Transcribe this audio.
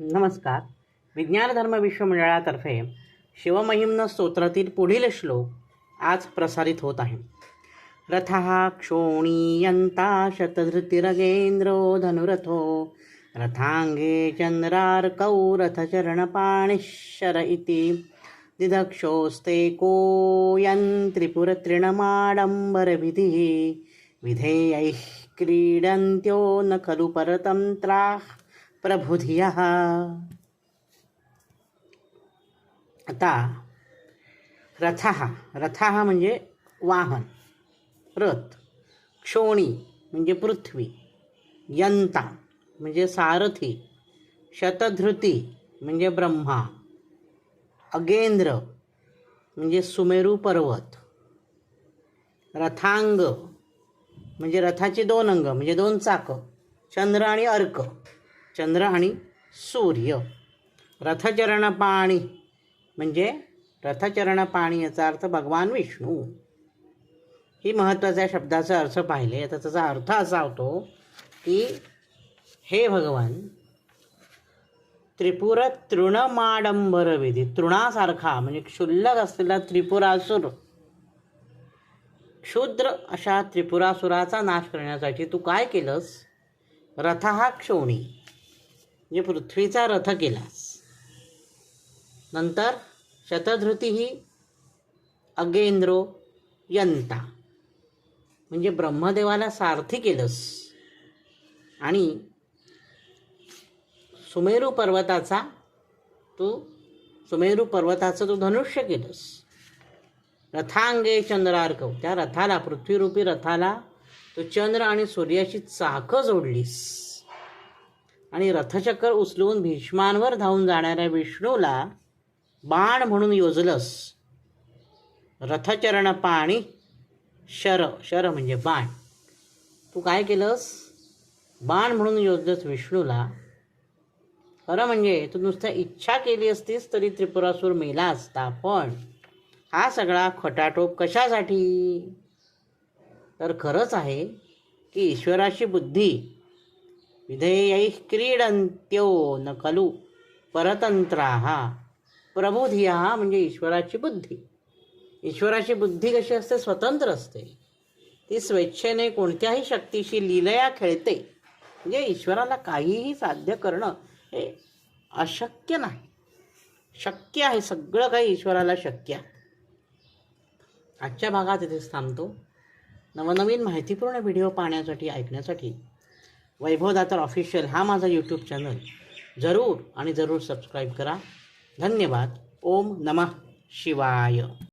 नमस्कार. विज्ञान धर्म विश्व शिवमहिम्न स्तोत्रातील पुढील श्लोक आज प्रसारित होत आहे. रथः क्षोणीयंता शतधृतिरगेन्द्रो धनुरथो रथाङ्गे चन्द्रार्कौ रथचरणपाणिशर इति दिदक्षोस्ते कोयन् त्रिपुरतृणमाडम्बरविधिः विधेयैः क्रीडन्त्यो न खलु परतन्त्राः प्रबुधियः। आता रथ रथ म्हणजे वाहन रथ क्षोणी म्हणजे पृथ्वी यंता म्हणजे सारथी शतधृती म्हणजे ब्रह्मा अगेंद्र म्हणजे सुमेरू पर्वत रथांग म्हणजे रथाचे दोन अंग म्हणजे दोन चाकं चंद्र आणि अर्क. चंद्र आणि सूर्य. रथचरण पाणी म्हणजे रथचरण पाणी याचा अर्थ भगवान विष्णू. ही महत्त्वाच्या शब्दाचा अर्थ पाहिले. तर त्याचा अर्थ असा होतो की हे भगवान त्रिपुर तृणमाडंबर विधी तृणासारखा म्हणजे क्षुल्लक असलेला त्रिपुरासुर. क्षुद्र अशा त्रिपुरासुराचा नाश करण्यासाठी तू काय केलंस? रथ हा क्षोणी म्हणजे पृथ्वीचा रथ केलास नंतर शतधृती ही अगेंद्रो यंता. म्हणजे ब्रह्मदेवाला सारथी केलंस. आणि सुमेरू पर्वताचा तू सुमेरू पर्वताचं तू धनुष्य केलंस. रथांगे चंद्रार्कव. त्या रथाला पृथ्वीरूपी रथाला तू चंद्र आणि सूर्याची चाकं जोडलीस. आणि रथचक्र उचलून भीष्मांवर धावून जाणाऱ्या विष्णूला बाण म्हणून योजलंस. रथचरण पाणी शर शर म्हणजे बाण. तू काय केलंस? बाण म्हणून योजलंस विष्णूला. खरं म्हणजे तू नुसतं इच्छा केली असतीस तरी त्रिपुरासूर मेला असता पण हा सगळा खटाटोप कशासाठी? तर खरंच आहे की ईश्वराची बुद्धी विधेयै क्रीडन्त्यो न खलु परतंत्रा प्रबोधिया म्हणजे ईश्वराची बुद्धी। ईश्वराची बुद्धी कशी असते? स्वतंत्र असते। ती स्वेच्छेने कोणत्याही शक्तीशी लिलया खेळते। म्हणजे ईश्वराला काहीही साध्य करणं हे अशक्य नाही। शक्य आहे सगळं काही ईश्वराला शक्य आहे। आजच्या भागात इथेच थांबतो। नवनवीन माहितीपूर्ण व्हिडिओ पाहण्यासाठी ऐकण्यासाठी वैभवदातर ऑफिशियल हा माझा यूट्यूब चॅनल जरूर आणि जरूर सबस्क्राईब करा. धन्यवाद. ओम नमः शिवाय.